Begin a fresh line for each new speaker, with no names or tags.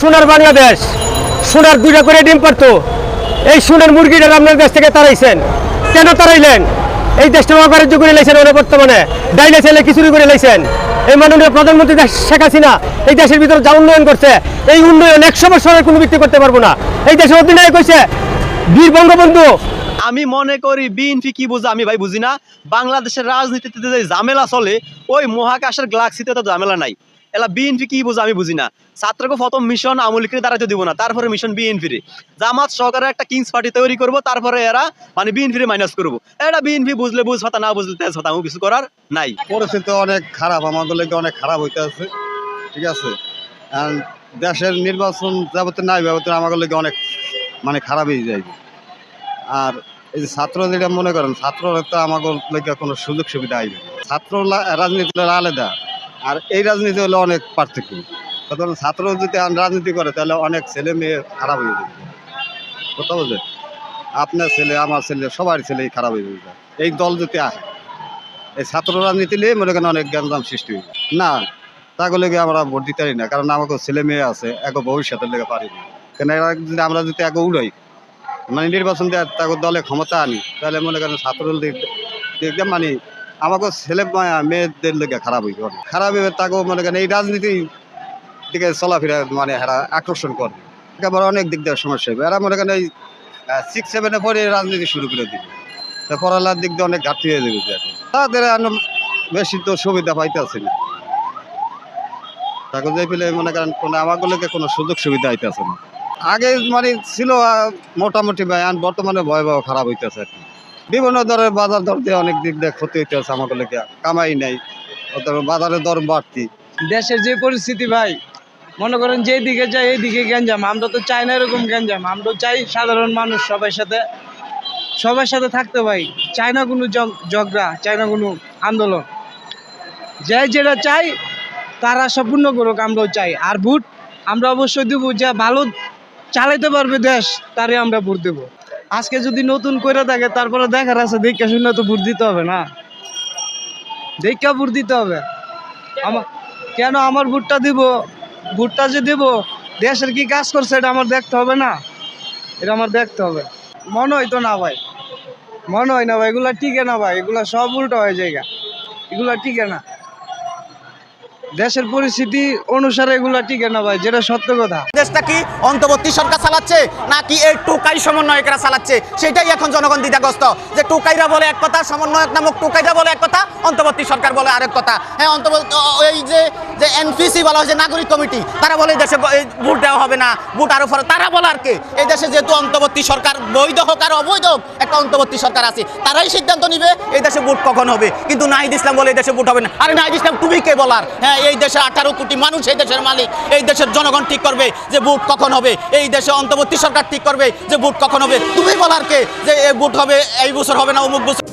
সোনার বাংলাদেশ, সোনার দুইটা করে ডিম পারতো। এই সোনার মুরগিটা আপনার দেশ থেকে তাড়াইছেন কেন তাড়াইলেন এই দেশটা অকার্য করে লাইছেন ওরা বর্তমানে। ডাইলে ছেলে কিছুরি করে লাইছেন। এই মাননীয় প্রধানমন্ত্রী শেখ হাসিনা এই দেশের ভিতরে যা উন্নয়ন করছে, এই উন্নয়ন একশো বছরের কোনো ব্যক্তি করতে পারব না। এই দেশের অধিনায়ক হয়েছে বীর বঙ্গবন্ধু।
আমি মনে করি বিএনপি কি বুঝে আমি ভাই বুঝি না। বাংলাদেশের রাজনীতিতে যে ঝামেলা চলে, ওই মহাকাশের গ্লাক্সিতে তো ঝামেলা নাই। এলা বিএনপি কি বুঝে আমি বুঝি না ছাত্রকে প্রথম মিশন আমলিকে দাঁড়াতে দিব না, তারপরে মিশন বিএনপির জামাত সরকারের একটা কিংস পার্টি তৈরি করব, তারপরে এরা মানে বিএনপির মাইনাস করব। এটা বিএনপি বুঝলে বুঝ পাতা না বুঝলে তেজ পাতা কিছু করার নাই।
পরিস্থিতি অনেক খারাপ, আমাদের লেগে অনেক খারাপ হইতে আছে। ঠিক আছে? দেশের নির্বাচন যাবতে নাই যাবতে আমাদের লেগে অনেক মানে খারাপ হয়ে যায়। আর এই যে ছাত্র যেটা মনে করেন, ছাত্ররা তো আমাদের লেগে কোনো সুযোগ সুবিধা আইবে ছাত্র রাজনীতি আলাদা। আর এই রাজনীতি হলে অনেক পার্থক্য। সুতরাং ছাত্র যদি রাজনীতি করে, তাহলে অনেক ছেলে মেয়ে খারাপ হয়ে যাবে। কথা বুঝলেন? আপনার ছেলে, আমার ছেলে, সবার ছেলেই খারাপ হয়ে যাবে। এই দল যদি আসে, এই ছাত্র রাজনীতি নিয়ে মনে করেন অনেক জ্ঞানদাম সৃষ্টি হয়েছে না, তাকে লেগে আমরা ভোট দিতে পারি না, কারণ আমাকে ছেলে মেয়ে আছে, এক ভবিষ্যতের লেগে পারি না। কেন এরা যদি আমরা যদি এক উড়াই মানে নির্বাচন দেওয়ার তাকে দলে ক্ষমতা আনি, তাহলে মনে করেন ছাত্র মানে আমাকে ছেলে মেয়েদের লেগে খারাপ হয়ে অনেক। খারাপ হইবে তাকেও মনে করেন এই রাজনীতি দিকে চলাফেরা মানে এরা আকর্ষণ করে একেবারে অনেক দিক দিয়ে সমস্যা হবে। এরা মনে করেন এই সিক্স সেভেনে পরে রাজনীতি শুরু করে দিবে। তা পড়ালার দিক দিয়ে অনেক ঘাটতি হয়ে যাবে তাদের বেশি তো সুবিধা পাইতেছে না। তাকে যে পেলে মনে করেন কোনো আমাগুলোকে কোনো সুযোগ সুবিধা হইতেছে না। আগে মানে ছিল মোটামুটি বায়ান বর্তমানে ভয়াবহ খারাপ হইতেছে আর কি। বিভিন্ন দরের বাজার দর দিয়ে অনেক দিক দিয়ে ক্ষতি হইতেছে আমাগুলোকে কামাই নাই। বাজারের দর বাড়তি।
দেশের যে পরিস্থিতি ভাই, মনে করেন যে দিকে যাই এই দিকে গ্যাঞ্জাম। আমরা তো চাই না এরকম গ্যাঞ্জাম। আমরা চাই সাধারণ মানুষ সবার সাথে সবার সাথে থাকতে ভাই। চাই না কোনো ঝগড়া, চাই না কোনো আন্দোলন। যে যেটা চাই, তারা সম্পূর্ণ করুক, আমরাও চাই। আর ভোট আমরা অবশ্যই দেবো, যে ভালো চালাইতে পারবে দেশ তারে আমরা ভোট দেবো। আজকে যদি নতুন করে থাকে, তারপরে দেখার আছে, দেখা শুনে তো ভোট দিতে হবে না। দেখা ভোট দিতে হবে। আমার কেন আমার ভোটটা দিব? ভোটটা যে দিব, দেশের কি কাজ করছে, এটা আমার দেখতে হবে না। এটা আমার দেখতে হবে। মনে হইতো না ভাই। মনে হয় না ভাই, এগুলা টিকে না ভাই, এগুলা সব উল্টো হয়ে যায়। এগুলা টিকে না। দেশের পরিস্থিতি অনুসারে এগুলা টিকে না ভাই, যেটা সত্য কথা।
দেশটা কি অন্তর্বর্তী সরকার চালাচ্ছে, নাকি এই টুকাই সমন্বয়করা চালাচ্ছে? সেটাই এখন জনগণ দ্বিধাগ্রস্ত। যে টুকাইরা বলে এক কথা, সমন্বয়ক নামক টুকাইরা বলে এক কথা, অন্তর্বর্তী সরকার বলে আরেক কথা। হ্যাঁ অন্তর্বর্তী এই যে যে এনপিসি বলা হয়, যে নাগরিক কমিটি, তারা বলে দেশে ভোট দেওয়া হবে না, ভোট আরও ফলে তারা বলে আর কে, এই দেশে যেহেতু অন্তর্বর্তী সরকার বৈধ হোক আর অবৈধ হোক, একটা অন্তর্বর্তী সরকার আছে। তারাই সিদ্ধান্ত নিবে, এই দেশে ভোট কখন হবে। কিন্তু নাহিদ ইসলাম বলে এই দেশে ভোট হবে না। আরে নাহিদ ইসলাম, তুমি কে বলার? হ্যাঁ এই দেশে আঠারো কোটি মানুষ, এই দেশের মালিক, এই দেশের জনগণ ঠিক করবে যে ভোট কখন হবে, এই দেশে অন্তর্বর্তী সরকার ঠিক করবে যে ভোট কখন হবে। তুমি বলার কে যে এই ভোট হবে, এই বছর হবে না, অমুক বছর